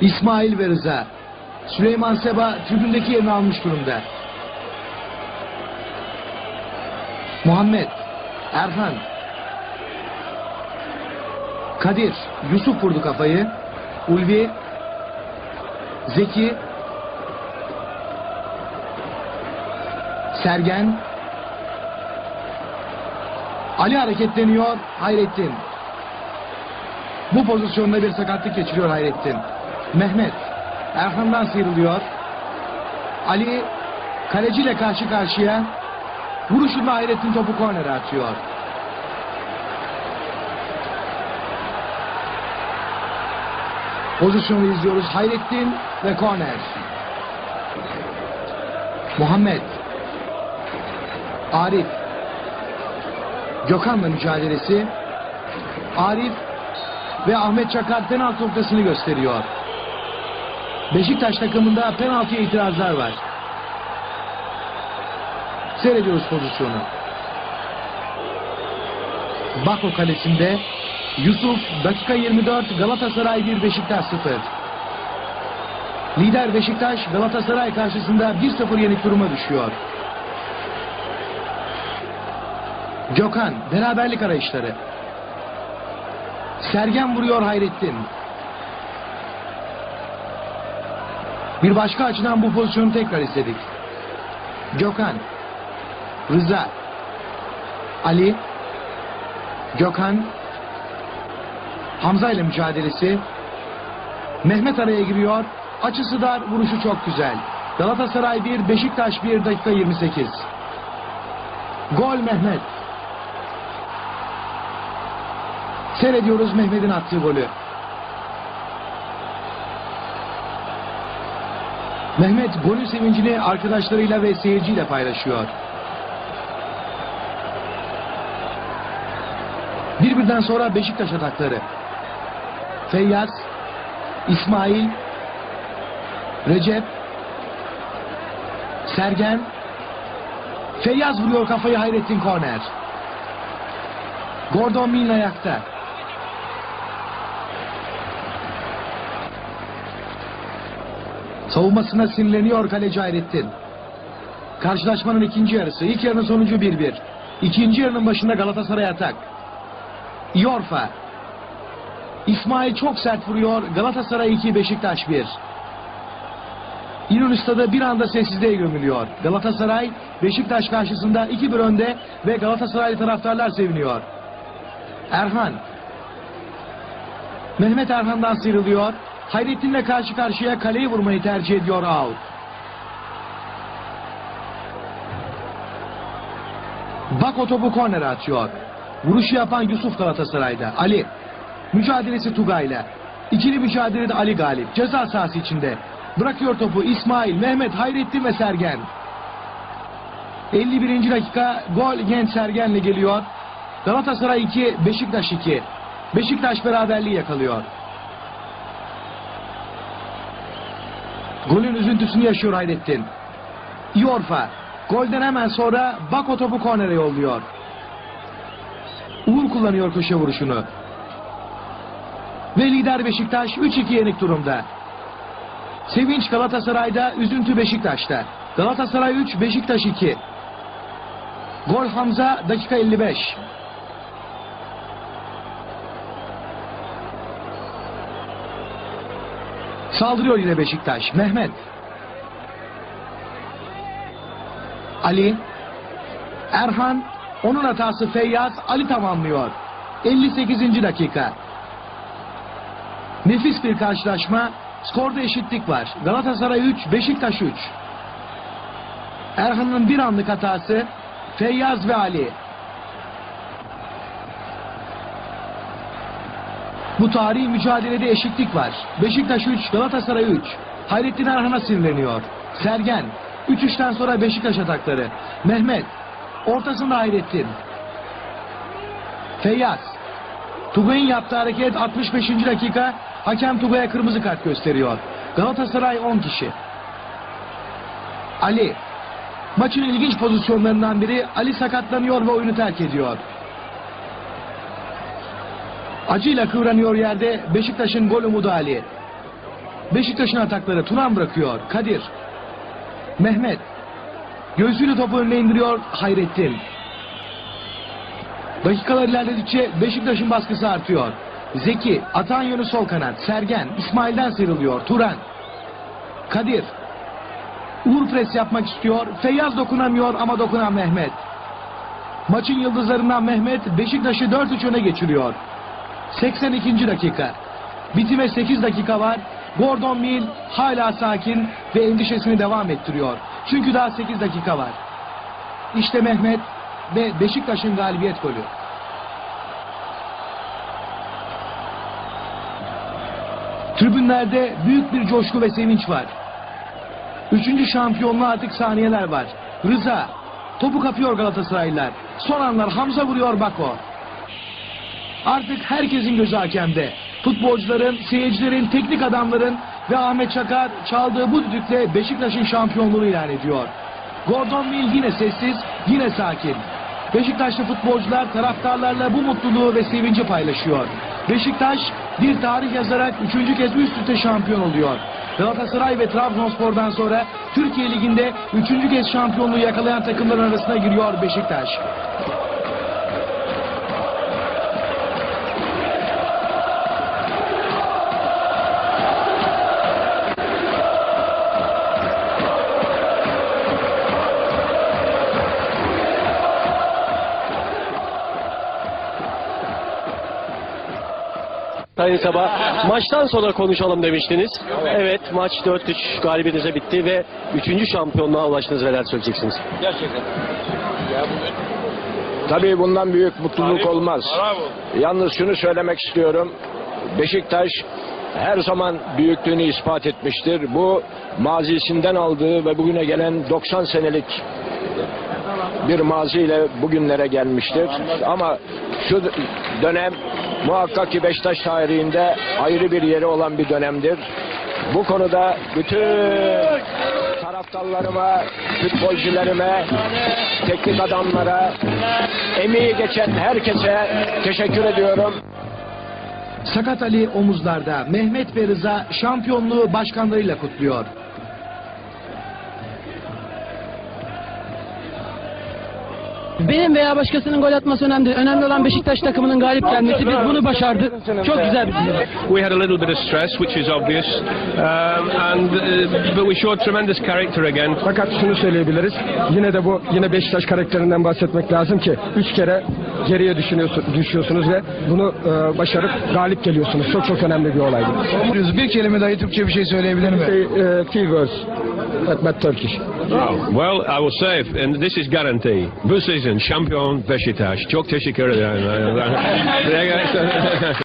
İsmail ve Rıza. Süleyman Seba tribündeki yerini almış durumda. Muhammed, Erhan, Kadir, Yusuf vurdu kafayı. Ulvi, Zeki, Sergen, Ali hareketleniyor, Hayrettin. Bu pozisyonda bir sakatlık geçiriyor Hayrettin. Mehmet, Erhan'dan sıyrılıyor. Ali, kaleciyle karşı karşıya. Vuruşunda Hayrettin topu kornere atıyor. Pozisyonu izliyoruz. Hayrettin ve korner. Muhammed. Arif. Gökhan'la mücadelesi. Arif ve Ahmet Çakar penaltı noktasını gösteriyor. Beşiktaş takımında penaltıya itirazlar var. Seyrediyoruz pozisyonu. Bako kalesinde Yusuf dakika 24 Galatasaray 1 Beşiktaş 0. Lider Beşiktaş Galatasaray karşısında 1-0 yenik duruma düşüyor. Gökhan beraberlik arayışları. Sergen vuruyor Hayrettin. Bir başka açıdan bu pozisyonu tekrar izledik. Gökhan. Rıza. Ali. Gökhan. Hamza ile mücadelesi. Mehmet araya giriyor. Açısı dar, vuruşu çok güzel. Galatasaray 1, Beşiktaş 1 dakika 28. Gol Mehmet. Seyrediyoruz Mehmet'in attığı golü. Mehmet golün sevincini arkadaşlarıyla ve seyirciyle paylaşıyor. Birbirden sonra Beşiktaş atakları. Feyyaz, İsmail, Recep, Sergen, Feyyaz vuruyor kafayı Hayrettin korner. Gordon Milne ayakta. Savunmasına sinirleniyor kaleci Hayrettin. Karşılaşmanın ikinci yarısı. İlk yarının sonucu 1-1. İkinci yarının başında Galatasaray atak. Yorfa. İsmail çok sert vuruyor. Galatasaray 2, Beşiktaş 1. İnönü Stadı bir anda sessizliğe gömülüyor. Galatasaray Beşiktaş karşısında 2-1 önde ve Galatasaraylı taraftarlar seviniyor. Erhan. Mehmet Erhan'dan sıyrılıyor. Hayrettin'le karşı karşıya kaleyi vurmayı tercih ediyor out. Bako topu kornere atıyor. Vuruşu yapan Yusuf Galatasaray'da. Ali. Mücadelesi Tugay'la. İkili mücadelede Ali galip. Ceza sahası içinde. Bırakıyor topu İsmail, Mehmet, Hayrettin ve Sergen. 51. dakika gol genç Sergen'le geliyor. Galatasaray 2, Beşiktaş 2. Beşiktaş beraberliği yakalıyor. Golün üzüntüsünü yaşıyor Hayrettin. Yorfa. Golden hemen sonra Bako topu kornere yolluyor. Uğur kullanıyor köşe vuruşunu. Ve lider Beşiktaş 3-2 yenik durumda. Sevinç Galatasaray'da, üzüntü Beşiktaş'ta. Galatasaray 3, Beşiktaş 2. Gol Hamza dakika 55. Saldırıyor yine Beşiktaş. Mehmet. Ali. Erhan. Onun hatası Feyyaz. Ali tamamlıyor. 58. dakika. Nefis bir karşılaşma. Skorda eşitlik var. Galatasaray 3, Beşiktaş 3. Erhan'ın bir anlık hatası. Feyyaz ve Ali. Bu tarihi mücadelede eşitlik var. Beşiktaş 3, Galatasaray 3. Hayrettin Erhan'a sinirleniyor. Sergen. 3-3'ten sonra Beşiktaş atakları. Mehmet. Ortasında Hayrettin. Feyyaz. Tugay'ın yaptığı hareket 65. dakika. Hakem Tugay'a kırmızı kart gösteriyor. Galatasaray 10 kişi. Ali. Maçın ilginç pozisyonlarından biri Ali sakatlanıyor ve oyunu terk ediyor. Acıyla kıvranıyor yerde Beşiktaş'ın gol umudu Ali. Beşiktaş'ın atakları Turan bırakıyor. Kadir. Mehmet. Göğsüyle topu önüne indiriyor Hayrettin. Dakikalar ilerledikçe Beşiktaş'ın baskısı artıyor. Zeki, atan yönü sol kanat. Sergen, İsmail'den sıyrılıyor. Turan. Kadir. Uğur pres yapmak istiyor. Feyyaz dokunamıyor ama dokunan Mehmet. Maçın yıldızlarından Mehmet Beşiktaş'ı 4-3 öne geçiriyor. 82. dakika. Bitime 8 dakika var. Gordon Mill hala sakin ve endişesini devam ettiriyor. Çünkü daha 8 dakika var. İşte Mehmet ve Beşiktaş'ın galibiyet golü. Tribünlerde büyük bir coşku ve sevinç var. Üçüncü şampiyonluğa artık saniyeler var. Rıza, topu kapıyor Galatasaraylılar. Son anlar Hamza vuruyor Bako. Artık herkesin gözü hakemde. Futbolcuların, seyircilerin, teknik adamların ve Ahmet Çakar çaldığı bu düdükle Beşiktaş'ın şampiyonluğunu ilan ediyor. Gordon Mill yine sessiz, yine sakin. Beşiktaşlı futbolcular taraftarlarla bu mutluluğu ve sevinci paylaşıyor. Beşiktaş bir tarih yazarak üçüncü kez üst üste şampiyon oluyor. Galatasaray ve Trabzonspor'dan sonra Türkiye Ligi'nde üçüncü kez şampiyonluğu yakalayan takımlar arasına giriyor Beşiktaş. Sayın Sabah, maçtan sonra konuşalım demiştiniz. Evet, maç 4-3 galibiyetinize bitti ve 3. şampiyonluğa ulaştınız. Neler söyleyeceksiniz? Tabii bundan büyük mutluluk olmaz. Yalnız şunu söylemek istiyorum. Beşiktaş her zaman büyüklüğünü ispat etmiştir. Bu mazisinden aldığı ve bugüne gelen 90 senelik bir maziyle bugünlere gelmiştir. Ama şu dönem muhakkak ki Beşiktaş tarihinde ayrı bir yeri olan bir dönemdir. Bu konuda bütün taraftarlarıma, futbolcularıma, teknik adamlara, emeği geçen herkese teşekkür ediyorum. Sakat Ali omuzlarda. Mehmet ve Rıza şampiyonluğu başkanlarıyla kutluyor. Benim veya başkasının gol atması önemli değil. Önemli olan Beşiktaş takımının galip gelmesi. Biz bunu başardık. Çok güzel bir şey. We had a little bit of stress, which is obvious, um, and uh, but we showed tremendous character again. Fakat şunu söyleyebiliriz. Yine de bu yine Beşiktaş karakterinden bahsetmek lazım ki üç kere geriye düşünüyorsun, düşüyorsunuz ve bunu e, başarıp galip geliyorsunuz. Çok çok önemli bir olaydı. Bir kelime dahi Türkçe bir şey söyleyebilir mi? Say, uh, few words my Turkish. Well, I will say, and this is guarantee. Bu season şampiyon Beşiktaş. Çok teşekkür ederim.